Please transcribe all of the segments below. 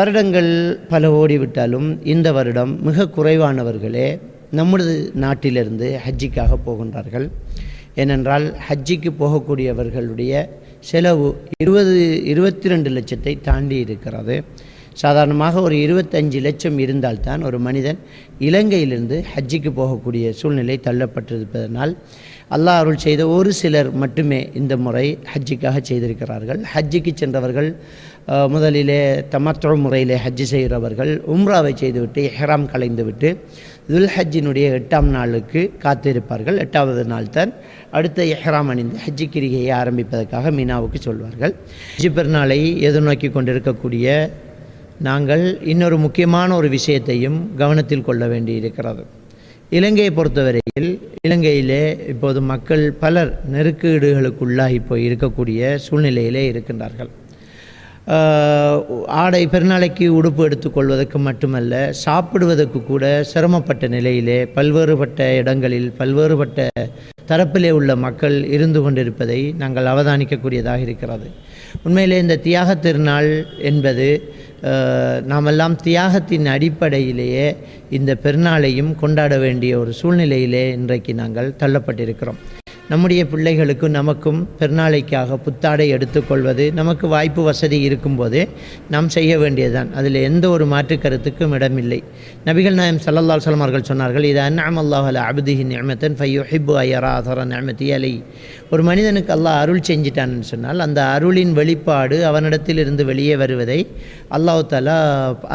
வருடங்கள் பல ஓடிவிட்டாலும் இந்த வருடம் மிக குறைவானவர்களே நமது நாட்டிலிருந்து ஹஜ்ஜிக்காக போகின்றார்கள். ஏனென்றால் ஹஜ்ஜிக்கு போகக்கூடியவர்களுடைய செலவு இருபது இருபத்தி ரெண்டு லட்சத்தை தாண்டி இருக்கிறது. சாதாரணமாக ஒரு இருபத்தஞ்சு லட்சம் இருந்தால்தான் ஒரு மனிதன் இலங்கையிலிருந்து ஹஜ்ஜிக்கு போகக்கூடிய சூழ்நிலை தள்ளப்பட்டிருப்பதனால் அல்லாஹ் அருள் செய்த ஒரு சிலர் மட்டுமே இந்த முறை ஹஜ்ஜிக்காக செய்திருக்கிறார்கள். ஹஜ்ஜிக்கு சென்றவர்கள் முதலிலே தமத்துவ முறையிலே ஹஜ்ஜி செய்கிறவர்கள் உம்ராவை செய்துவிட்டு எஹ்ராம் கலைந்துவிட்டு துல் ஹஜ்ஜினுடைய எட்டாம் நாளுக்கு காத்திருப்பார்கள். எட்டாவது நாள் தான் அடுத்த எஹ்ராம் அணிந்து ஹஜ்ஜி கிரிகையை ஆரம்பிப்பதற்காக மீனாவுக்கு சொல்வார்கள். ஹஜ்ஜி பெருநாளை எதிர்நோக்கி கொண்டிருக்கக்கூடிய நாங்கள் இன்னொரு முக்கியமான ஒரு விஷயத்தையும் கவனத்தில் கொள்ள வேண்டியிருக்கிறது. இலங்கையை பொறுத்தவரையில் இலங்கையிலே இப்போது மக்கள் பலர் நெருக்கீடுகளுக்குள்ளாகி போய் இருக்கக்கூடிய சூழ்நிலையிலே இருக்கின்றார்கள். ஆடை பெருநாளைக்கு உடுப்பு எடுத்துக்கொள்வதற்கு மட்டுமல்ல சாப்பிடுவதற்கு கூட சிரமப்பட்ட நிலையிலே பல்வேறுபட்ட இடங்களில் பல்வேறுபட்ட தரப்பிலே உள்ள மக்கள் இருந்து கொண்டிருப்பதை நாங்கள் அவதானிக்கக்கூடியதாக இருக்கிறது. உண்மையிலே இந்த தியாக திருநாள் என்பது நாமெல்லாம் தியாகத்தின் அடிப்படையிலேயே இந்த பெருநாளையும் கொண்டாட வேண்டிய ஒரு சூழ்நிலையிலே இன்றைக்கு நாங்கள் தள்ளப்பட்டிருக்கிறோம். நம்முடைய பிள்ளைகளுக்கும் நமக்கும் பெருநாளைக்காக புத்தாடை எடுத்துக்கொள்வது நமக்கு வாய்ப்பு வசதி இருக்கும்போதே நாம் செய்ய வேண்டியதுதான். அதில் எந்த ஒரு மாற்று கருத்துக்கும் இடமில்லை. நபிகள் நாயம் சல்லல்லால் சலமார்கள் சொன்னார்கள் இது அன்அம் அல்லாஹ் அல அப்திஹி நிஅமத்தன் ஃபயுஹிப்பு ஐயரா அதர நியமத்தி அலை. ஒரு மனிதனுக்கு அல்லாஹ் அருள் செஞ்சிட்டான்னு சொன்னால் அந்த அருளின் வெளிப்பாடு அவனிடத்திலிருந்து வெளியே வருவதை அல்லாஹாலா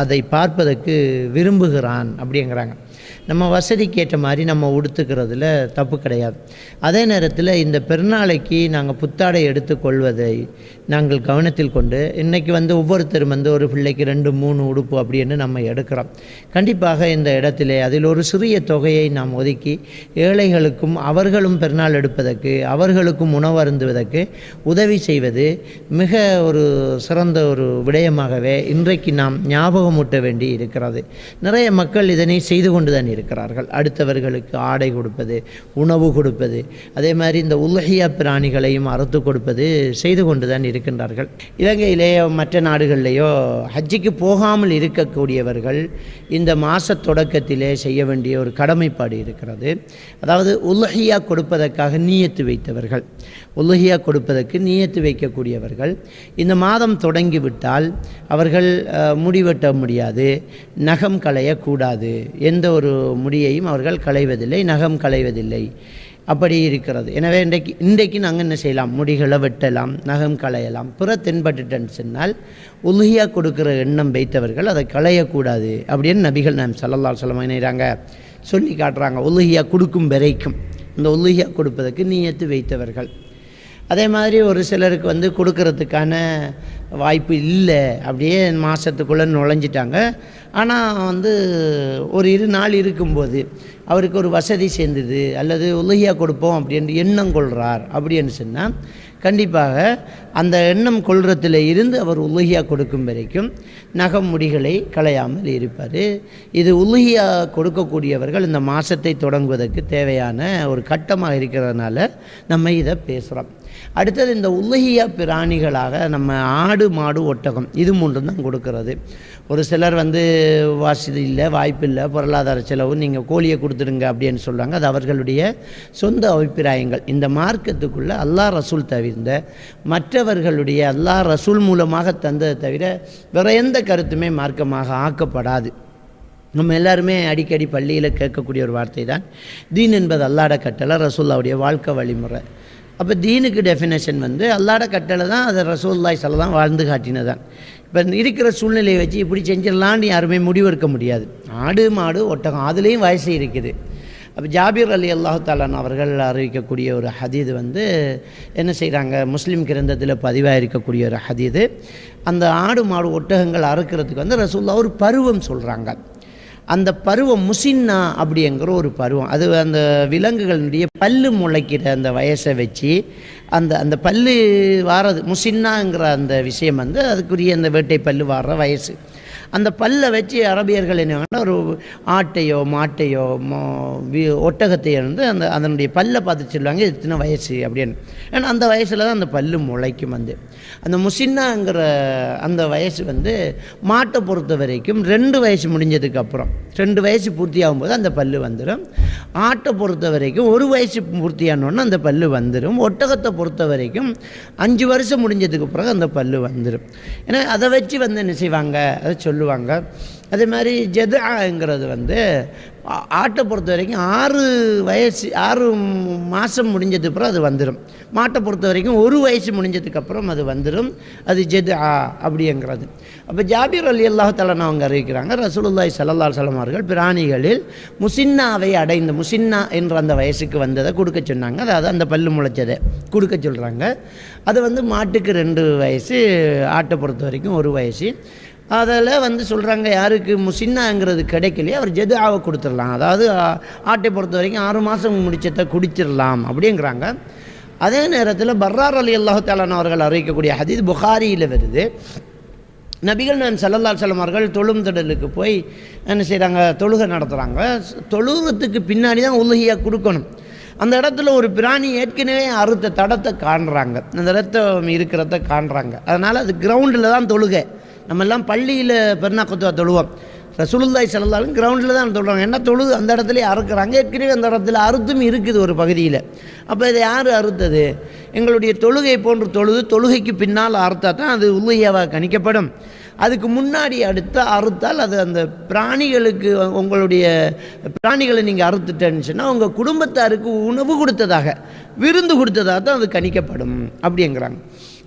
அதை பார்ப்பதற்கு விரும்புகிறான் அப்படிங்கிறாங்க. நம்ம வசதிக்கு ஏற்ற மாதிரி நம்ம உடுத்துக்கிறதுல தப்பு கிடையாது. அதே நேரத்தில் இந்த பெருநாளைக்கு நாங்கள் புத்தாடை எடுத்துக்கொள்வதை நாங்கள் கவனத்தில் கொண்டு இன்றைக்கி வந்து ஒவ்வொருத்தரும் வந்து ஒரு பிள்ளைக்கு ரெண்டு மூணு உடுப்பு அப்படின்னு நம்ம எடுக்கிறோம். கண்டிப்பாக இந்த இடத்திலே அதில் ஒரு சிறிய தொகையை நாம் ஒதுக்கி ஏழைகளுக்கும் அவர்களும் பெருநாள் எடுப்பதற்கு அவர்களுக்கும் உணவருந்துவதற்கு உதவி செய்வது மிக ஒரு சிறந்த ஒரு விடயமாகவே இன்றைக்கு நாம் ஞாபகமூட்ட வேண்டி இருக்கிறது. நிறைய மக்கள் இதனை செய்து கொண்டு தான் இருக்கிறார்கள். அடுத்தவர்களுக்கு ஆடை கொடுப்பது உணவு கொடுப்பது அதே மாதிரி இந்த உலகிய பிராணிகளையும் அறுத்து கொடுப்பது செய்து கொண்டு தான் இருக்கின்றார்கள். இலங்கையிலேயோ மற்ற நாடுகளிலேயோ ஹஜ்ஜிக்கு போகாமல் இருக்கக்கூடியவர்கள் இந்த மாத தொடக்கத்திலே செய்ய வேண்டிய ஒரு கடமைப்பாடு இருக்கிறது. அதாவது உலகியா கொடுப்பதற்காக நீயத்து வைத்தவர்கள். உலகியா கொடுப்பதற்கு நீயத்து வைக்கக்கூடியவர்கள். இந்த மாதம் தொடங்கிவிட்டால் அவர்கள் முடிவெட்ட முடியாது. நகம் களையக்கூடாது. எந்த ஒரு முடியையும் அவர்கள் களைவதில்லை நகம் களைவதில்லை. அப்படி இருக்கிறது. எனவே இன்றைக்கு இன்றைக்கு நாங்கள் என்ன செய்யலாம்? முடிகளை வெட்டலாம் நகம் களையலாம். பிற தென்பட்டுட்டேன்னு சொன்னால் உலகியாக கொடுக்குற எண்ணம் வைத்தவர்கள் அதை களையக்கூடாது அப்படின்னு நபிகள் நாம் சல்லல்லா சொல்லம் வஸல்லம் இணைகிறாங்க. சொல்லி காட்டுறாங்க. உலகியாக கொடுக்கும் வரைக்கும். இந்த உலகியாக கொடுப்பதற்கு நீயத்து வைத்தவர்கள். அதே மாதிரி ஒரு சிலருக்கு வந்து கொடுக்கறதுக்கான வாய்ப்பு இல்லை. அப்படியே மாதத்துக்குள்ளே நுழைஞ்சிட்டாங்க. ஆனால் வந்து ஒரு இரு நாள் இருக்கும்போது அவருக்கு ஒரு வசதி சேர்ந்தது. அல்லது உலகியாக கொடுப்போம் அப்படின்னு எண்ணம் கொள்கிறார் அப்படின்னு சொன்னால் கண்டிப்பாக அந்த எண்ணம் கொள்றத்தில் இருந்து அவர் உலகியாக கொடுக்கும் வரைக்கும் நகம் முடிகளை களையாமல் இருப்பார். இது உலகியா கொடுக்கக்கூடியவர்கள் இந்த மாதத்தை தொடங்குவதற்கு தேவையான ஒரு கட்டமாக இருக்கிறதுனால நம்ம இதை பேசுகிறோம் அடுத்தது இந்த உலகியா பிராணிகளாக நம்ம ஆடு மாடு ஒட்டகம் இது மூன்று தான் கொடுக்கறது. ஒரு சிலர் வந்து வாசல் இல்லை வாய்ப்பு இல்லை பொருளாதார செலவு நீங்கள் கோழியை கொடுத்துடுங்க அப்படின்னு சொல்கிறாங்க அது அவர்களுடைய சொந்த அபிப்பிராயங்கள். இந்த மார்க்கத்துக்குள்ளே அல்லாஹ் ரசூல் இருந்த மற்றவர்களுடைய அல்லா ரசூல் மூலமாக தந்ததை தவிர வேற எந்த கருத்துமே மார்க்கமாக ஆக்கப்படாது. நம்ம எல்லாருமே அடிக்கடி பள்ளியில் கேட்கக்கூடிய ஒரு வார்த்தை தான் தீன் என்பது அல்லாட கட்டளை ரசூல்லாவுடைய வாழ்க்கை வழிமுறை. அப்போ தீனுக்கு டெஃபினேஷன் வந்து அல்லாட கட்டளை தான் அதை ரசூல்லாய் சொல்ல தான் வாழ்ந்து காட்டினதான் இப்போ இருக்கிற சூழ்நிலையை வச்சு இப்படி செஞ்சிடலான்னு யாருமே முடிவெடுக்க முடியாது. ஆடு மாடு ஒட்டகம் அதுலேயும் வயசு இருக்குது. அப்போ ஜாபீர் அலி அல்லாஹாலான் அவர்கள் அறிவிக்கக்கூடிய ஒரு ஹதீது வந்து என்ன செய்கிறாங்க முஸ்லீம் கிரந்தத்தில் பதிவாக இருக்கக்கூடிய ஒரு ஹதீது. அந்த ஆடு மாடு ஒட்டகங்கள் அறுக்கிறதுக்கு வந்து ரசூல்லா ஒரு பருவம் சொல்கிறாங்க அந்த பருவம் முசின்னா அப்படிங்கிற ஒரு பருவம். அது அந்த விலங்குகளுடைய பல்லு முளைக்கிற அந்த வயசை வச்சு அந்த அந்த பல்லு வாரது முசின்னாங்கிற அந்த விஷயம் வந்து அதுக்குரிய அந்த வேட்டை பல்லு வாடுற வயசு. அந்த பல்லை வச்சு அரபியர்கள் என்ன ஒரு ஆட்டையோ மாட்டையோ மோ- ஒட்டகத்தையோ வந்து அந்த அதனுடைய பல்லை பார்த்து சொல்லுவாங்க இது இத்தனை வயசு அப்படின்னு. ஏன்னா அந்த வயசில் தான் அந்த பல்லு முளைக்கும் வந்து. அந்த முசின்னாங்கிற அந்த வயசு வந்து மாட்டை பொறுத்த வரைக்கும் ரெண்டு வயசு முடிஞ்சதுக்கு அப்புறம். ரெண்டு வயசு பூர்த்தியாகும் போது அந்த பல்லு வந்துடும் ஆட்டை பொறுத்த வரைக்கும் ஒரு வயசு பூர்த்தியானோடனே அந்த பல்லு வந்துடும் ஒட்டகத்தை பொறுத்த வரைக்கும் அஞ்சு வருஷம் முடிஞ்சதுக்கு பிறகு அந்த பல்லு வந்துடும் ஏன்னா அதை வச்சு வந்து என்ன செய்வாங்க? அதை சொல்லுவாங்க. அதே மாதிரி ஜெதாங்கிறது வந்து ஆட்டை பொறுத்த வரைக்கும் ஆறு வயசு ஆறு மாதம் முடிஞ்சதுக்கு அப்புறம் அது வந்துடும் மாட்டை பொறுத்த வரைக்கும் ஒரு வயசு முடிஞ்சதுக்கப்புறம் அது வந்துடும் அது ஜெது ஆ அப்படிங்கிறது. அப்போ ஜாபீர் அலி அல்லாஹாலன் அவங்க அறிவிக்கிறாங்க ரசூலுல்லாய் ஸல்லல்லாஹு சலம் அவர்கள் பிராணிகளில் முசின்னாவை அடைந்த முசின்னா என்ற அந்த வயசுக்கு வந்ததை கொடுக்க சொன்னாங்க. அதாவது அந்த பல்லு முளைச்சதை கொடுக்க சொல்கிறாங்க அது வந்து மாட்டுக்கு ரெண்டு வயசு ஆட்டை பொறுத்த வரைக்கும் ஒரு வயசு. அதில் வந்து சொல்கிறாங்க யாருக்கு முசின்னாங்கிறது கிடைக்கலையே அவர் ஜெதுஆவை கொடுத்துடலாம். அதாவது ஆட்டை பொறுத்த வரைக்கும் ஆறு மாதம் முடிச்சதை குடிச்சிடலாம் அப்படிங்கிறாங்க. அதே நேரத்தில் பர்ரார் அலி அல்லாஹு தாலான் அவர்கள் அறிவிக்கக்கூடிய ஹதீத் புகாரியில் வருது. நபிகள் நான் சல்லல்லா செல்லம் அவர்கள் தொழும் திடலுக்கு போய் என்ன செய்கிறாங்க தொழுகை நடத்துகிறாங்க தொழுகிறதுக்கு பின்னாடி தான் உலகியாக கொடுக்கணும் அந்த இடத்துல ஒரு பிராணி ஏற்கனவே அறுத்த தடத்தை காண்றாங்க. அந்த ரத்தம் இருக்கிறத காண்றாங்க. அதனால் அது கிரவுண்டில் தான் தொழுகை. நம்ம எல்லாம் பள்ளியில் பெருநாக்கத்துவா தொழுவோம். ரசூலுல்லாய் செல்லாலும் கிரவுண்டில் தான் தொழுறாங்க. என்ன தொழுது அந்த இடத்துல அறுக்கிறாங்க ஏற்கனவே அந்த இடத்துல அறுத்தும் இருக்குது ஒரு பகுதியில். அப்போ இதை யார் அறுத்தது? எங்களுடைய தொழுகை போன்று தொழுது தொழுகைக்கு பின்னால் அறுத்தா தான் அது உள்ளையாவாக கணிக்கப்படும். அதுக்கு முன்னாடி அடுத்து அறுத்தால் அது அந்த பிராணிகளுக்கு உங்களுடைய பிராணிகளை நீங்கள் அறுத்துட்டேன்னு சொன்னால் உங்கள் குடும்பத்தாருக்கு உணவு கொடுத்ததாக விருந்து கொடுத்ததாக தான் அது கணிக்கப்படும். அப்படிங்கிறாங்க.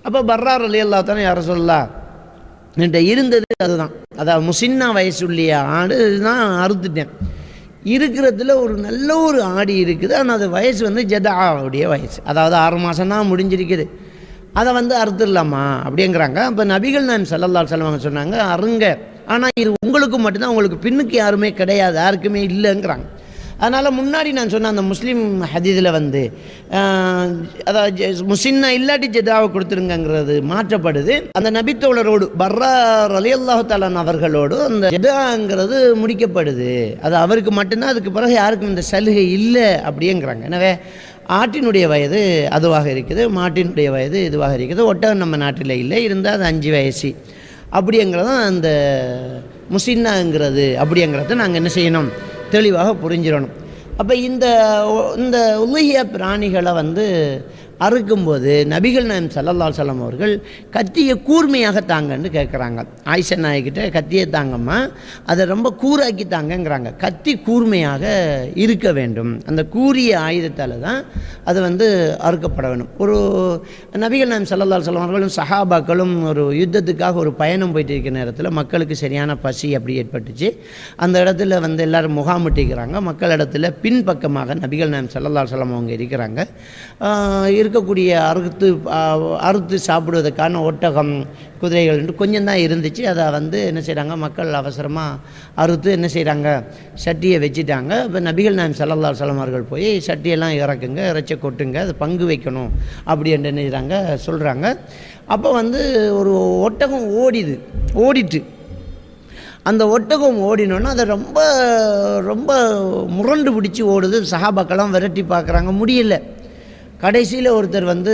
அப்போ பர்ரார் அலி அல்லா தானே யாரை சொல்லலாம்? என்கிட்ட இருந்தது அதுதான். அதாவது முசின்னா வயசுள்ளிய ஆடு தான் அறுத்துட்டேன். இருக்கிறதுல ஒரு நல்ல ஒரு ஆடி இருக்குது. ஆனால் அது வயசு வந்து ஜதாவுடைய வயசு. அதாவது ஆறு மாதம் தான் முடிஞ்சிருக்குது. அதை வந்து அறுத்துடலாமா? அப்படிங்கிறாங்க. அப்போ நபிகள் நான் சல்லல்லா செல்வாங்க சொன்னாங்க அருங்க ஆனால் இது உங்களுக்கு மட்டும்தான். உங்களுக்கு பின்னுக்கு யாருமே கிடையாது. யாருக்குமே இல்லைங்கிறாங்க. அதனால் முன்னாடி நான் சொன்ன அந்த முஸ்லீம் ஹதீதில் வந்து அதாவது முசின்னா இல்லாட்டி ஜெதாவை கொடுத்துருங்கங்கிறது மாற்றப்படுது. அந்த நபித்தோழரோடு பர்ரா அலி அல்லாஹாலான் அவர்களோடு அந்த ஜெதாங்கிறது முடிக்கப்படுது. அது அவருக்கு மட்டும்தான் அதுக்கு பிறகு யாருக்கும் இந்த சலுகை இல்லை அப்படிங்கிறாங்க எனவே ஆட்டினுடைய வயது அதுவாக இருக்குது மாட்டினுடைய வயது இதுவாக இருக்குது. ஒட்டகம் நம்ம நாட்டில் இல்லை இருந்தால் அது அஞ்சு வயசு. அப்படிங்கிறதும் அந்த முசின்னாங்கிறது அப்படிங்கிறத நாங்கள் என்ன செய்யணும்? தெளிவாக புரிஞ்சிடணும். அப்போ இந்த இந்த உலகிய பிராணிகளை வந்து அறுக்கும்போது நபிகள் நாயம் சல்லல்லா அலைஹி அவர்கள் கத்தியை கூர்மையாக தாங்கன்னு கேட்குறாங்க. ஆயிஷா நாய்கிட்ட கத்தியை தாங்கம்மா அதை ரொம்ப கூராக்கி தாங்கங்கிறாங்க. கத்தி கூர்மையாக இருக்க வேண்டும். அந்த கூரிய ஆயுதத்தால் தான் அது வந்து அறுக்கப்பட வேண்டும். ஒரு நபிகள் நாயம் சல்லல்லா அலைஹி அவர்களும் சஹாபாக்களும் ஒரு யுத்தத்துக்காக ஒரு பயணம் போயிட்டு இருக்கிற நேரத்தில் மக்களுக்கு சரியான பசி அப்படி ஏற்பட்டுச்சு. அந்த இடத்துல வந்து எல்லாரும் முகாமிட்டிக்கிறாங்க மக்கள் இடத்துல பின்பக்கமாக நபிகள் நாயம் சல்லல்லா அலைஹி அவங்க இருக்கிறாங்க. இருக்கக்கூடிய அறுத்து அறுத்து சாப்பிடுவதற்கான ஒட்டகம் குதிரைகள் கொஞ்சம் தான் இருந்துச்சு. அதை வந்து என்ன செய்கிறாங்க மக்கள் அவசரமாக அறுத்து என்ன செய்கிறாங்க சட்டியை வச்சுட்டாங்க. இப்போ நபிகள் நாயம் சல்லல்லாஹு சலமார்கள் போய் சட்டியெல்லாம் இறக்குங்க இறைச்ச கொட்டுங்க அது பங்கு வைக்கணும் அப்படி என்று என்ன செய்கிறாங்க சொல்கிறாங்க அப்போ வந்து ஒரு ஒட்டகம் ஓடிது ஓடிட்டு. அந்த ஒட்டகம் ஓடினோன்னா அதை ரொம்ப ரொம்ப முரண்டு பிடிச்சி ஓடுது. சஹாபாக்கெல்லாம் விரட்டி பார்க்குறாங்க. முடியல. கடைசியில் ஒருத்தர் வந்து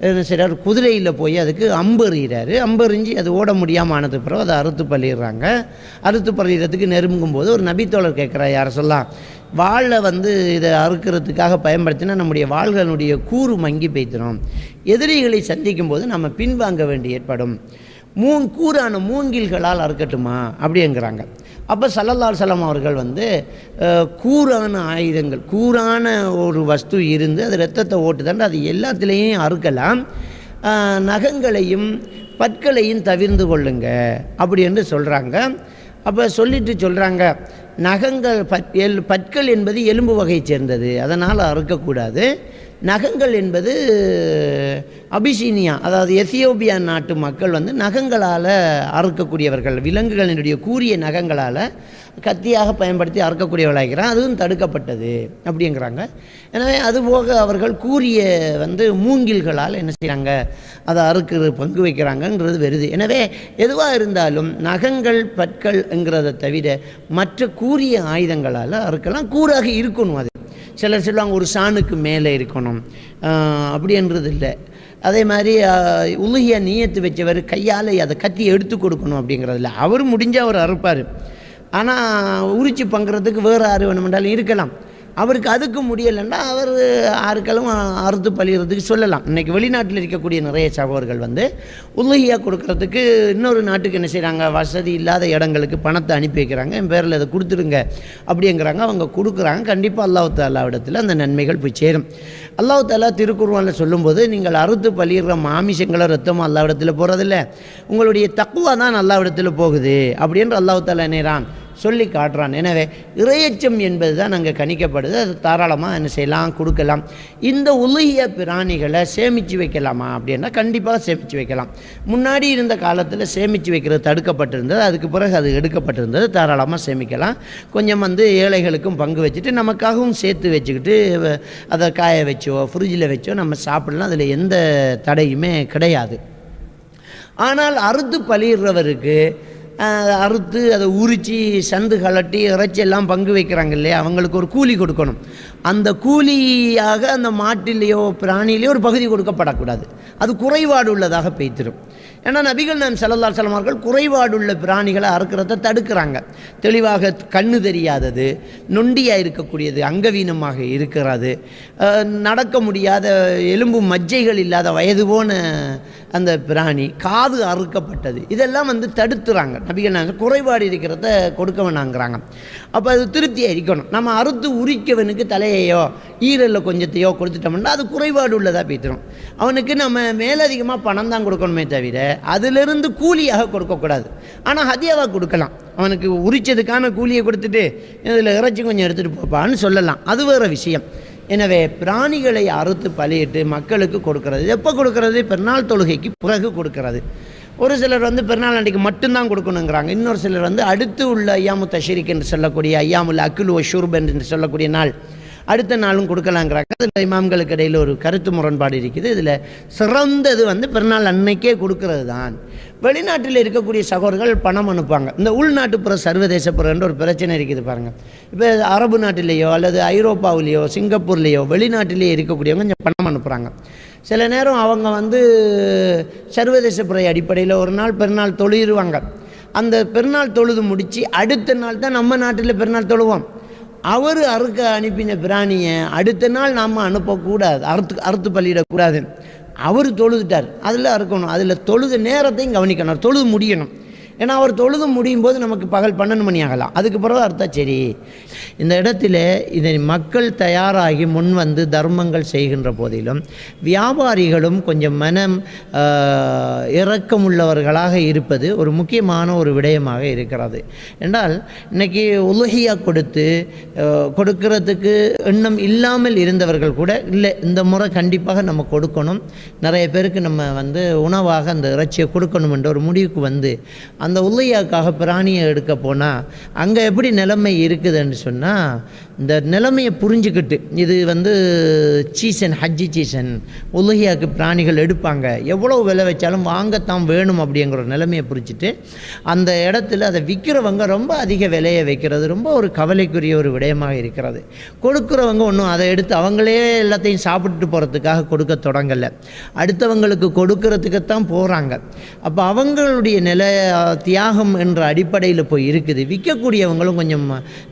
என்ன செய்கிறார் குதிரையில் போய் அதுக்கு அம்பு எறிகிறாரு. அம்பு எறிஞ்சு அது ஓட முடியாமல் ஆனது பிறகு அதை அறுத்து பள்ளிடுறாங்க அறுத்து பள்ளிடுறதுக்கு நெருங்கும் போது ஒரு நபித்தோழர் கேட்குறா யார சொல்லலாம்? வாழை வந்து இதை அறுக்கிறதுக்காக பயன்படுத்தினா நம்முடைய வாள்களுடைய கூறு மங்கி பெய்த்திடும் எதிரிகளை சந்திக்கும் போது நம்ம பின்வாங்க வேண்டி ஏற்படும். மூங் கூறான மூங்கில்களால் அறுக்கட்டுமா? அப்படிங்கிறாங்க அப்போ சல்லல்லாஹு சலம் அவர்கள் வந்து கூரான ஆயுதங்கள் கூரான ஒரு வஸ்து இருந்து அது ரத்தத்தை ஓட்டுதாண்டு அது எல்லாத்துலேயும் அறுக்கலாம். நகங்களையும் பற்களையும் தவிர்ந்து கொள்ளுங்க. அப்படி என்று சொல்கிறாங்க அப்போ சொல்லிட்டு சொல்கிறாங்க நகங்கள் பற் எல் பற்கள் என்பது எலும்பு வகையைச் சேர்ந்தது. அதனால் அறுக்கக்கூடாது. நகங்கள் என்பது அபிசீனியா அதாவது எத்தியோபியா நாட்டு மக்கள் வந்து நகங்களால் அறுக்கக்கூடியவர்கள். விலங்குகளினுடைய கூரிய நகங்களால் கத்தியாக பயன்படுத்தி அறுக்கக்கூடியவர்களாகிறான் அதுவும் தடுக்கப்பட்டது அப்படிங்கிறாங்க. எனவே அதுபோக அவர்கள் கூரிய வந்து மூங்கில்களால் என்ன செய்கிறாங்க? அதை அறுக்கிறது பங்கு வைக்கிறாங்கன்றது வருது எனவே எதுவாக இருந்தாலும் நகங்கள் பற்கள்ங்கிறத தவிர மற்ற கூரிய ஆயுதங்களால் அறுக்கலாம் கூறாக இருக்கணும் அது. சிலர் சொல்லுவாங்க ஒரு சாணுக்கு மேலே இருக்கணும். அப்படின்றது இல்லை. அதே மாதிரி உலகிய நீயத்து வச்சவர் கையால் அதை கத்தி எடுத்து கொடுக்கணும் அப்படிங்கிறதில்ல அவர் முடிஞ்சால் அவர் அறுப்பார். ஆனால் உரிச்சு பங்குறதுக்கு வேறு ஆறு வேணுமென்றாலும் இருக்கலாம். அவருக்கு அதுக்கு முடியலைன்னா அவர் ஆருக்களும் அறுத்து பழிகிறதுக்கு சொல்லலாம். இன்றைக்கி வெளிநாட்டில் இருக்கக்கூடிய நிறைய சகோதரர்கள் வந்து உதவியாக கொடுக்கறதுக்கு இன்னொரு நாட்டுக்கு என்ன செய்கிறாங்க வசதி இல்லாத இடங்களுக்கு பணத்தை அனுப்பி வைக்கிறாங்க. என் பேரில் இதை கொடுத்துருங்க அப்படிங்கிறாங்க. அவங்க கொடுக்குறாங்க. கண்டிப்பாக அல்லாஹு தாலா இடத்துல அந்த நன்மைகள் போய் சேரும். அல்லாஹு தாலா திருக்குர்வானில் சொல்லும்போது நீங்கள் அறுத்து பழிகிற மாமிசங்களோ ரத்தமோ அல்லா இடத்துல போகிறதில்ல உங்களுடைய தக்குவா தான் அல்லா இடத்துல போகுது அப்படின்ற அல்லாஹு தாலா நேரான் சொல்லி காட்டுறான். எனவே இறையச்சம் என்பது தான் அங்கே கணிக்கப்படுது. அது தாராளமாக என்ன செய்யலாம் கொடுக்கலாம். இந்த உலகிய பிராணிகளை சேமித்து வைக்கலாமா அப்படின்னா கண்டிப்பாக சேமித்து வைக்கலாம். முன்னாடி இருந்த காலத்தில் சேமித்து வைக்கிறது தடுக்கப்பட்டிருந்தது. அதுக்கு பிறகு அது எடுக்கப்பட்டிருந்தது. தாராளமாக சேமிக்கலாம். கொஞ்சம் வந்து ஏழைகளுக்கும் பங்கு வச்சுட்டு நமக்காகவும் சேர்த்து வச்சுக்கிட்டு அதை காய வச்சோ ஃப்ரிட்ஜில் வச்சோ நம்ம சாப்பிடலாம். அதில் எந்த தடையுமே கிடையாது. ஆனால் அறுத்து பழியிறவருக்கு அறுத்து அதை உரித்து சந்து கலட்டி இறைச்சி எல்லாம் பங்கு வைக்கிறாங்க இல்லையா? அவங்களுக்கு ஒரு கூலி கொடுக்கணும். அந்த கூலியாக அந்த மாட்டிலேயோ பிராணியிலேயோ ஒரு பகுதி கொடுக்கப்படக்கூடாது. அது குறைபாடு உள்ளதாக பெய்த்திரும். ஏன்னா நபிகள் நான் செல்லல்லா செல்லமார்கள் குறைபாடுள்ள பிராணிகளை அறுக்கிறத தடுக்கிறாங்க. தெளிவாக கண்ணு தெரியாதது நொண்டியாக இருக்கக்கூடியது அங்கவீனமாக இருக்கிறது நடக்க முடியாத எலும்பு மஜ்ஜைகள் இல்லாத வயது போன அந்த பிராணி காது அறுக்கப்பட்டது இதெல்லாம் வந்து தடுத்துறாங்க. நபிகள் நான் குறைபாடு இருக்கிறத கொடுக்க வேணாங்கிறாங்க. அப்போ அது திருப்தியாக இருக்கணும் நம்ம அறுத்து உரிக்கவனுக்கு தலையையோ ஈரலில் கொஞ்சத்தையோ கொடுத்துட்டோம்னா அது குறைபாடு உள்ளதாக போய்த்திரும் அவனுக்கு நம்ம மேலதிகமாக பணம் தான் கொடுக்கணுமே தவிர அதிலிருந்து கூலியாக கொடுக்கக்கூடாது. ஆனால் ஹதியாவாக கொடுக்கலாம். அவனுக்கு உரிச்சதுக்கான கூலியை கொடுத்துட்டு இதில் இறைச்சி கொஞ்சம் எடுத்துகிட்டு போப்பான்னு சொல்லலாம். அது வேறு விஷயம். எனவே பிராணிகளை அறுத்து பலியிட்டு மக்களுக்கு கொடுக்கறது. எப்போ கொடுக்கறது? பெருநாள் தொழுகைக்கு பிறகு கொடுக்கறது. ஒரு சிலர் வந்து பெருநாள் அன்றைக்கு மட்டும்தான் கொடுக்கணுங்கிறாங்க. இன்னொரு சிலர் வந்து அடுத்து உள்ள ஐயாமு தஷரிக் என்று சொல்லக்கூடிய ஐயாமுல் அக்குல் ஒ என்று சொல்லக்கூடிய நாள் அடுத்த நாளும் கொடுக்கலாங்கிறாங்க. அதில் இமாம்களுக்கு இடையில் ஒரு கருத்து முரண்பாடு இருக்குது. இதில் சிறந்தது வந்து பிறநாள் அன்னைக்கே கொடுக்கறது தான். வெளிநாட்டில் இருக்கக்கூடிய சகோதரர்கள் பணம் அனுப்பாங்க இந்த உள்நாட்டுப்புற சர்வதேச புறன்ற ஒரு பிரச்சனை இருக்குது பாருங்கள் இப்போ அரபு நாட்டிலேயோ அல்லது ஐரோப்பாவிலேயோ சிங்கப்பூர்லேயோ வெளிநாட்டிலேயே இருக்கக்கூடியவங்க கொஞ்சம் பணம் அனுப்புகிறாங்க சில நேரம் அவங்க வந்து சர்வதேச புறை அடிப்படையில் ஒரு நாள் பெருநாள் தொழுகிடுவாங்க அந்த பெருநாள் தொழுது முடித்து அடுத்த நாள் தான் நம்ம நாட்டில் பெருநாள் தொழுவோம். அவர் அறுக்க அனுப்பின பிராணியை அடுத்த நாள் நாம் அனுப்பக்கூடாது அறுத்து அறுத்து பள்ளியிடக்கூடாது அவர் தொழுதுட்டார். அதில் அறுக்கணும். அதில் தொழுது நேரத்தையும் கவனிக்கணும். தொழுது முடியணும். ஏன்னா அவர் தொழுது முடியும் போது நமக்கு பகல் பன்னெண்டு மணி ஆகலாம். அதுக்கு பிறகு அர்த்தம் சரி. இந்த இடத்துல இதை மக்கள் தயாராகி முன் வந்து தர்மங்கள் செய்கின்ற போதிலும் வியாபாரிகளும் கொஞ்சம் மனம் இறக்கம் உள்ளவர்களாக இருப்பது ஒரு முக்கியமான ஒரு விடயமாக இருக்கிறது. என்றால் இன்னைக்கு உலகியாக கொடுத்து கொடுக்கறதுக்கு எண்ணம் இல்லாமல் இருந்தவர்கள் கூட இல்லை இந்த முறை கண்டிப்பாக நம்ம கொடுக்கணும். நிறைய பேருக்கு நம்ம வந்து உணவாக அந்த இறைச்சியை கொடுக்கணும் என்ற ஒரு முடிவுக்கு வந்து அந்த அந்த உள்ளையாக்காக பிராணியை எடுக்க போனால் அங்கே எப்படி நிலைமை இருக்குதுன்னு சொன்னால் இந்த நிலைமையை புரிஞ்சுக்கிட்டு இது வந்து சீசன் ஹஜ்ஜி சீசன் உலகியாவுக்கு பிராணிகள் எடுப்பாங்க. எவ்வளோ விலை வச்சாலும் வாங்கத்தான் வேணும் அப்படிங்கிற நிலைமையை புரிஞ்சுட்டு அந்த இடத்துல அதை விற்கிறவங்க ரொம்ப அதிக விலையை வைக்கிறது ரொம்ப ஒரு கவலைக்குரிய ஒரு விடயமாக இருக்கிறது. கொடுக்குறவங்க ஒன்றும் அதை எடுத்து அவங்களே எல்லாத்தையும் சாப்பிட்டுட்டு போகிறதுக்காக கொடுக்க தொடங்கலை. அடுத்தவங்களுக்கு கொடுக்கறதுக்குத்தான் போகிறாங்க அப்போ அவங்களுடைய நிலை தியாகம் என்ற அடிப்படையில் போய் இருக்குது. விற்கக்கூடியவங்களும் கொஞ்சம்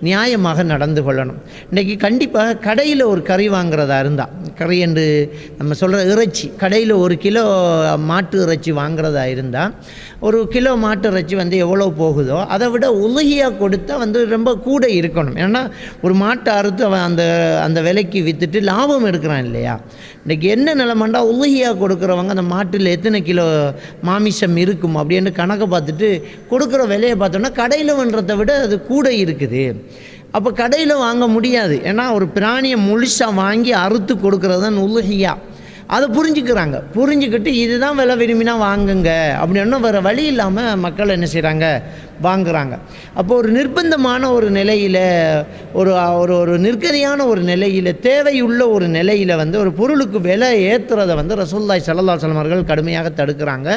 நியாயமாக நடந்து கொள்ளணும். இன்றைக்கி கண்டிப்பாக கடையில் ஒரு கறி வாங்குறதா இருந்தால் கறி என்று நம்ம சொல்கிற இறைச்சி கடையில் ஒரு கிலோ மாட்டு இறைச்சி வாங்குறதா இருந்தால் ஒரு கிலோ மாட்டு இறைச்சி வந்து எவ்வளோ போகுதோ அதை விட உலகியாக கொடுத்தா வந்து ரொம்ப கூட இருக்கணும். ஏன்னா ஒரு மாட்டை அறுத்து அவன் அந்த அந்த விலைக்கு விற்றுட்டு லாபம் எடுக்கிறான் இல்லையா? இன்றைக்கி என்ன நிலமண்டா உலகியாக கொடுக்குறவங்க அந்த மாட்டில் எத்தனை கிலோ மாமிசம் இருக்கும் அப்படின்னு கணக்கை பார்த்துட்டு கொடுக்குற விலையை பார்த்தோன்னா கடையில் பண்ணுறதை விட அது கூட இருக்குது. அப்போ கடையில் வாங்க முடியாது. ஏன்னா ஒரு பிராணியை முழுசாக வாங்கி அறுத்து கொடுக்கறது தான் உலகியா அதை புரிஞ்சுக்கிறாங்க. புரிஞ்சுக்கிட்டு இதுதான் விலை விரும்பினா வாங்குங்க. அப்படின்னா வேறு வழி இல்லாமல் மக்கள் என்ன செய்கிறாங்க வாங்குகிறாங்க அப்போ ஒரு நிர்பந்தமான ஒரு நிலையில் ஒரு ஒரு ஒரு நிற்கதியான ஒரு நிலையில் தேவையுள்ள ஒரு நிலையில் வந்து ஒரு பொருளுக்கு விலை ஏற்றுறதை வந்து ரசூல்லாய் சல்லா சலமர்கள் கடுமையாக தடுக்கிறாங்க.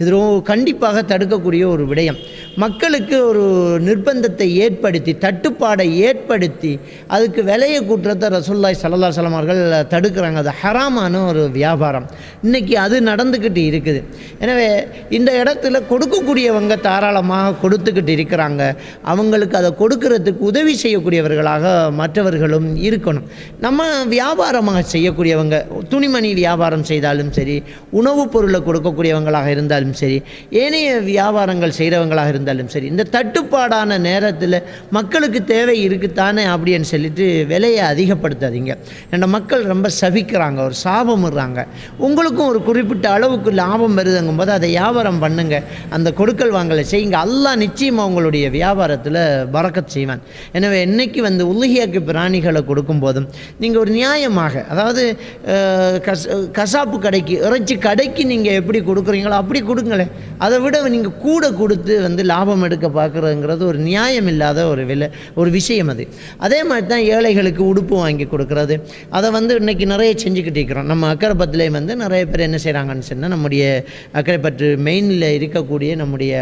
இது ரொம்ப கண்டிப்பாக தடுக்கக்கூடிய ஒரு விடயம். மக்களுக்கு ஒரு நிர்பந்தத்தை ஏற்படுத்தி தட்டுப்பாடை ஏற்படுத்தி அதுக்கு விலையை கூட்டுறதை ரசூல்லாய் சல்லா சலமர்கள் தடுக்கிறாங்க. அது ஹராமான ஒரு வியாபாரம். இன்றைக்கி அது நடந்துக்கிட்டு இருக்குது. எனவே இந்த இடத்துல கொடுக்கக்கூடியவங்க தாராளமாக கொடுத்துக்கிட்டு இருக்கிறாங்க. அவங்களுக்கு அதை கொடுக்கறதுக்கு உதவி செய்யக்கூடியவர்களாக மற்றவர்களும் இருக்கணும். நம்ம வியாபாரமாக செய்யக்கூடியவங்க துணிமணி வியாபாரம் செய்தாலும் சரி உணவுப் பொருளை கொடுக்கக்கூடியவங்களாக இருந்தாலும் சரி ஏனைய வியாபாரங்கள் செய்கிறவங்களாக இருந்தாலும் சரி இந்த தட்டுப்பாடான நேரத்தில் மக்களுக்கு தேவை இருக்குத்தானே அப்படின்னு சொல்லிட்டு விலையை அதிகப்படுத்தாதீங்க. ஏன்னா மக்கள் ரொம்ப சபிக்கிறாங்க ஒரு சாபம் விடுறாங்க. உங்களுக்கும் ஒரு குறிப்பிட்ட அளவுக்கு லாபம் வருதுங்கும் போது அதை வியாபாரம் பண்ணுங்கள் அந்த கொடுக்கல் வாங்கலை செய்யுங்க. அல்லாஹ் நிச்சயமாக உங்களுடைய வியாபாரத்தில் பறக்கத் செய்வான். எனவே என்னைக்கு வந்து உலகியாக்கு பிராணிகளை கொடுக்கும் போதும் நீங்கள் ஒரு நியாயமாக அதாவது கஸ் கசாப்பு கடைக்கு இறைச்சி கடைக்கு நீங்கள் எப்படி கொடுக்குறீங்களோ அப்படி கொடுங்களேன் அதை விட நீங்கள் கூட கொடுத்து வந்து லாபம் எடுக்க பார்க்குறதுங்கிறது ஒரு நியாயம் இல்லாத ஒரு விலை ஒரு விஷயம் அது. அதே மாதிரி தான் ஏழைகளுக்கு உடுப்பு வாங்கி கொடுக்கறது. அதை வந்து இன்னைக்கு நிறைய செஞ்சுக்கிட்டு இருக்கிறோம். நம்ம அக்கரைப்பத்துலேயே வந்து நிறைய பேர் என்ன செய்கிறாங்கன்னு சொன்னால் நம்முடைய அக்கரைப்பற்று மெயினில் இருக்கக்கூடிய நம்முடைய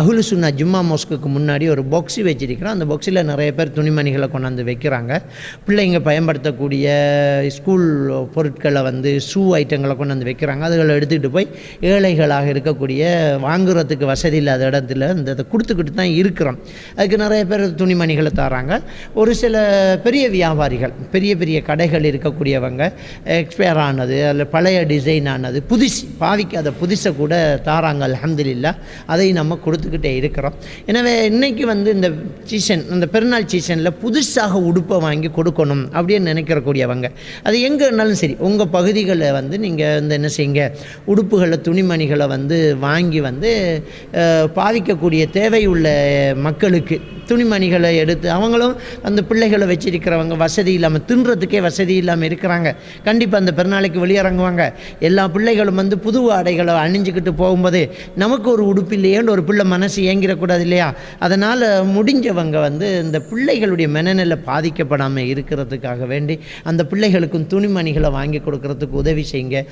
அகுலுசு சுன்னா ஜும்மா மோஸ்க்குக்கு முன்னாடி ஒரு பாக்ஸி வச்சிருக்கிறோம். அந்த பாக்ஸில் நிறைய பேர் துணிமணிகளை கொண்டாந்து வைக்கிறாங்க. பிள்ளைங்க பயன்படுத்தக்கூடிய ஸ்கூல் பொருட்களை வந்து ஷூ ஐட்டங்களை கொண்டாந்து வைக்கிறாங்க. அதுகளை எடுத்துக்கிட்டு போய் ஏழைகளாக இருக்கக்கூடிய வாங்குறதுக்கு வசதி இல்லாத இடத்துல இந்த இதை கொடுத்துக்கிட்டு தான் இருக்கிறோம். அதுக்கு நிறைய பேர் துணிமணிகளை தராங்க. ஒரு சில பெரிய வியாபாரிகள் பெரிய பெரிய கடைகள் இருக்கக்கூடியவங்க எக்ஸ்பயர் ஆனது அதில் பழைய டிசைன் ஆனது புதுசு பாவிக்காத புதுசை கூட தாராங்க அலமதுல்லா அதை நம்ம கொடுத்துக்கிட்டே இருக்கிறோம். எனவே இன்னைக்கு வந்து இந்த சீசன் இந்த பெருநாள் சீசனில் புதுசாக உடுப்பை வாங்கி கொடுக்கணும் அப்படின்னு நினைக்கிறக்கூடியவங்க. அது எங்கே இருந்தாலும் சரி உங்கள் பகுதிகளில் வந்து நீங்கள் வந்து என்ன செய்யுங்க உடுப்புகளை துணிமணிகளை வந்து வாங்கி வந்து அஹ், பாவிக்கக்கூடிய தேவையுள்ள மக்களுக்கு துணிமணிகளை எடுத்து அவங்களும் அந்த பிள்ளைகளை வச்சிருக்கிறவங்க வசதி இல்லாமல் தின்றதுக்கே வசதி இல்லாமல் இருக்கிறாங்க. கண்டிப்பாக அந்த பெருநாளைக்கு வெளியிறங்குவாங்க. எல்லா பிள்ளைகளும் வந்து புது ஆடைகளை அணிஞ்சிக்கிட்டு போகும்போது நமக்கு ஒரு உடுப்பு இல்லையேன்னு ஒரு பிள்ளை மனசு ஏங்கிடக்கூடாது இல்லையா அதனால் முடிஞ்சவங்க வந்து இந்த பிள்ளைகளுடைய மனநிலை பாதிக்கப்படாமல் இருக்கிறதுக்காக வேண்டி அந்த பிள்ளைகளுக்கும் துணிமணிகளை வாங்கி கொடுக்கறதுக்கு உதவி செய்யுங்க.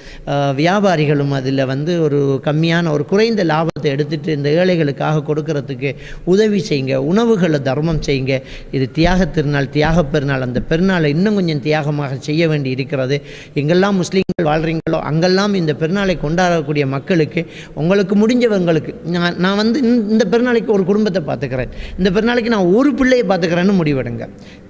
வியாபாரிகளும் அதில் வந்து ஒரு கம்மியான ஒரு குறைந்த லாபத்தை எடுத்துகிட்டு இந்த ஏழைகளுக்காக கொடுக்கறதுக்கு உதவி செய்யுங்க. உணவுகளை தர்மம் செய்யுங்க. இது தியாக திருநாள் தியாக பெருநாள். அந்த பெருநாளை இன்னும் கொஞ்சம் தியாகமாக செய்ய வேண்டி இருக்கிறது. எங்கெல்லாம் முஸ்லீம்கள் வாழ்கிறீங்களோ அங்கெல்லாம் இந்த பெருநாளை கொண்டாடக்கூடிய மக்களுக்கு உங்களுக்கு முடிஞ்சவங்களுக்கு நான் நான் வந்து இந்த- இந்த பெருநாளைக்கு ஒரு குடும்பத்தை பார்த்துக்கிறேன். இந்த பெருநாளைக்கு நான் ஒரு பிள்ளையை பார்த்துக்கிறேன்னு முடிவெடுங்க.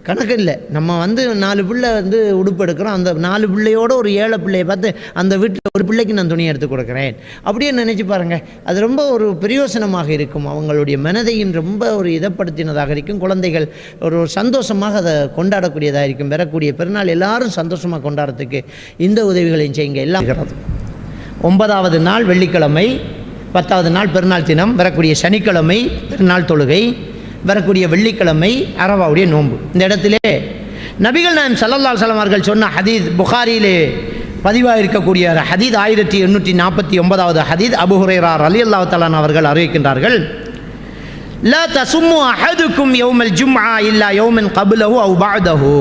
கணக்கு இல்லை. நம்ம வந்து நாலு பிள்ளை வந்து உடுப்பு எடுக்கிறோம். அந்த நாலு பிள்ளையோட ஒரு ஏழை பிள்ளையை பார்த்து அந்த வீட்டில் ஒரு பிள்ளைக்கு நான் துணி எடுத்து கொடுக்குறேன். அப்படியே நினச்சி பாருங்கள் அது ரொம்ப ஒரு பிரயோசனமாக இருக்கும். அவங்களுடைய மனதையும் ரொம்ப ஒரு இதப்படுத்தினதாக இருக்கும். குழந்தைகள் ஒரு சந்தோஷமாக அதை கொண்டாடக்கூடியதாக இருக்கும். பெறக்கூடிய பெருநாள் எல்லாரும் சந்தோஷமாக கொண்டாடுறதுக்கு இந்த உதவிகளையும் செய்யுங்க. எல்லாம் ஒன்பதாவது நாள் வெள்ளிக்கிழமை பத்தாவது நாள் பெருநாள் தினம் வரக்கூடிய சனிக்கிழமை பெருநாள் தொழுகை வரக்கூடிய வெள்ளிக்கிழமை அரவாவுடைய நோன்பு. இந்த இடத்திலே நபிகள் நாயம் சல்லல்லாஹு சலமார்கள் சொன்ன ஹதீத் புகாரியிலே பதிவாக இருக்கக்கூடிய ஹதீத் ஆயிரத்தி எண்ணூற்றி நாற்பத்தி ஒன்பதாவது ஹதீத் அபுஹுரேரார் அலி அல்லா தலான் அவர்கள் அறிவிக்கின்றார்கள். லா தசும்மு அஹதுக்கும் யௌமல் ஜும்ஆ இல்லா யௌமன் கபுலஹு அவு பாதஹு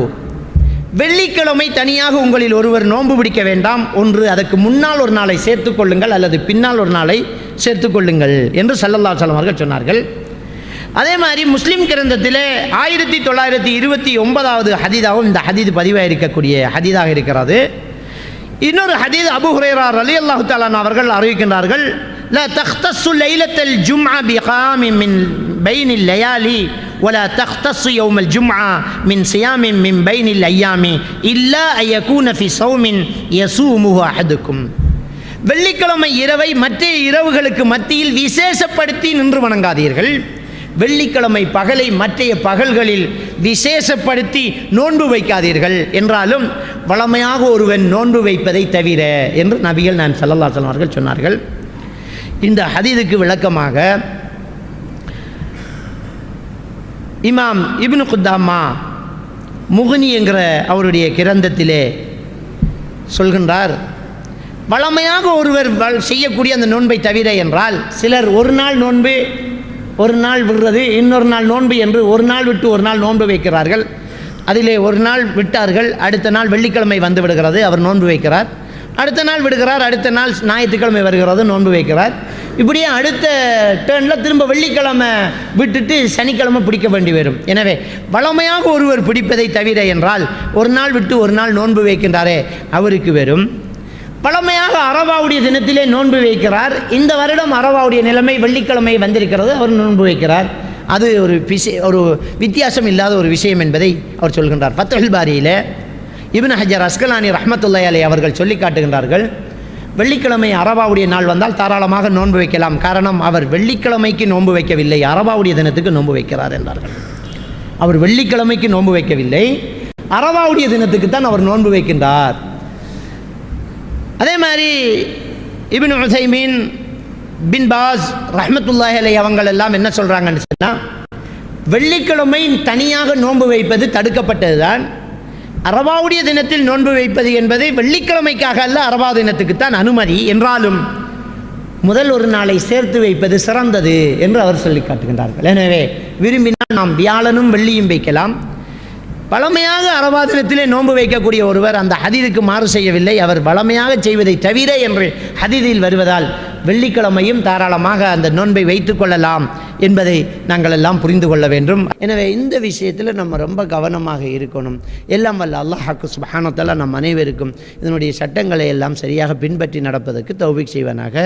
வெள்ளிக்கிழமை தனியாக உங்களில் ஒருவர் நோன்பு பிடிக்க வேண்டாம். ஒன்று அதற்கு முன்னால் ஒரு நாளை சேர்த்துக்கொள்ளுங்கள் அல்லது பின்னால் ஒரு நாளை சேர்த்துக் கொள்ளுங்கள் என்று சல்லல்லா சலம் அவர்கள் சொன்னார்கள் அதே மாதிரி முஸ்லீம் கிரந்தத்திலே ஆயிரத்தி தொள்ளாயிரத்தி இருபத்தி ஒன்பதாவது ஹதீதாவும் இந்த ஹதீது பதிவாக இருக்கக்கூடிய ஹதீதாக இருக்கிறது இன்னொரு ஹதீத் அபு ஹுரேரா ரலி அல்லாஹு தாலான் அவர்கள் அறிவிக்கின்றார்கள் لا تختص ليلة الجمعة بقام من بين الليالي ولا تختص يوم الجمعة من صيام من بين الأيام إلا أن يكون في صوم يصومه أحدكم வெள்ளிக்கிழமை இரவை மற்ற இரவுகளுக்கு மத்தியில் விசேஷப்படுத்தி நின்று வணங்காதீர்கள். வெள்ளிக்கிழமை பகலை மற்றைய பகல்களில் விசேஷப்படுத்தி நோன்பு வைக்காதீர்கள். என்றாலும் வளமையாக ஒருவன் நோன்பு வைப்பதை தவிர என்று நபிகள் நான் சல்லல்லா அவர்கள் சொன்னார்கள். இந்த ஹதீதுக்கு விளக்கமாக இமாம் இப்னு குத்தாமா முகுனி என்கிற அவருடைய கிரந்தத்திலே சொல்கின்றார் வளமையாக ஒருவர் வ- செய்யக்கூடிய அந்த நோன்பை தவிர என்றால் சிலர் ஒரு நாள் நோன்பு ஒரு நாள் விடுறது இன்னொரு நாள் நோன்பு என்று ஒரு நாள் விட்டு ஒரு நாள் நோன்பு வைக்கிறார்கள். அதிலே ஒரு நாள் விட்டார்கள் அடுத்த நாள் வெள்ளிக்கிழமை வந்து விடுகிறது அவர் நோன்பு வைக்கிறார். அடுத்த நாள் விடுகிறார் அடுத்த நாள் ஞாயிற்றுக்கிழமை வருகிறது நோன்பு வைக்கிறார். இப்படியே அடுத்த டேர்னில் திரும்ப வெள்ளிக்கிழமை விட்டுட்டு சனிக்கிழமை பிடிக்க வேண்டி வரும். எனவே வளமையாக ஒருவர் பிடிப்பதை தவிர என்றால் ஒரு நாள் விட்டு ஒரு நாள் நோன்பு வைக்கின்றாரே அவருக்கு வெறும் பழமையாக அரபாவுடைய தினத்திலே நோன்பு வைக்கிறார். இந்த வருடம் அரபாவுடைய நிலைமை வெள்ளிக்கிழமை வந்திருக்கிறது. அவர் நோன்பு வைக்கிறார். அது ஒரு விஷய ஒரு வித்தியாசம் இல்லாத ஒரு விஷயம் என்பதை அவர் சொல்கின்றார். ஃபத்துல் பாரியில் இபின் ஹஜர் அஸ்கலானி ரஹ்மத்துல்லாஹி அலி அவர்கள் சொல்லி காட்டுகின்றார்கள். வெள்ளிக்கிழமை அரபாவுடைய நாள் வந்தால் தாராளமாக நோன்பு வைக்கலாம். காரணம் அவர் வெள்ளிக்கிழமைக்கு நோன்பு வைக்கவில்லை. அரபாவுடைய தினத்துக்கு நோன்பு வைக்கிறார் என்றார்கள். அவர் வெள்ளிக்கிழமைக்கு நோன்பு வைக்கவில்லை. அரபாவுடைய தினத்துக்கு தான் அவர் நோன்பு வைக்கின்றார். அதே மாதிரி இபின் உசைமீன் பின் பாஸ் ரஹ்மத்துல்லாஹி அலை அவங்கள் எல்லாம் என்ன சொல்கிறாங்கன்னு சொன்னால் வெள்ளிக்கிழமை தனியாக நோன்பு வைப்பது தடுக்கப்பட்டது தான் அரபாவுடைய தினத்தில் நோன்பு வைப்பது என்பது வெள்ளிக்கிழமைக்காக அல்ல அரபா தினத்துக்கு தான் அனுமதி. என்றாலும் முதல் ஒரு நாளை சேர்த்து வைப்பது சிறந்தது என்று அவர் சொல்லி காட்டுகின்றார்கள். எனவே விரும்பினால் நாம் வியாழனும் வெள்ளியும் வைக்கலாம். பழமையாக அரபாதினத்திலே நோன்பு வைக்கக்கூடிய ஒருவர் அந்த ஹதீதுக்கு மாறு செய்யவில்லை. அவர் வளமையாக செய்வதை தவிர என்று ஹதீதில் வருவதால் வெள்ளிக்கிழமையும் தாராளமாக அந்த நோன்பை வைத்து கொள்ளலாம் என்பதை நாங்கள் எல்லாம் புரிந்து கொள்ள வேண்டும். எனவே இந்த விஷயத்தில் நம்ம ரொம்ப கவனமாக இருக்கணும். எல்லாம் வல்ல அல்லாஹாக்கு சுபானத்தெல்லாம் நம் அனைவருக்கும் இதனுடைய சட்டங்களை எல்லாம் சரியாக பின்பற்றி நடப்பதற்கு தௌபிக் செய்வனாக.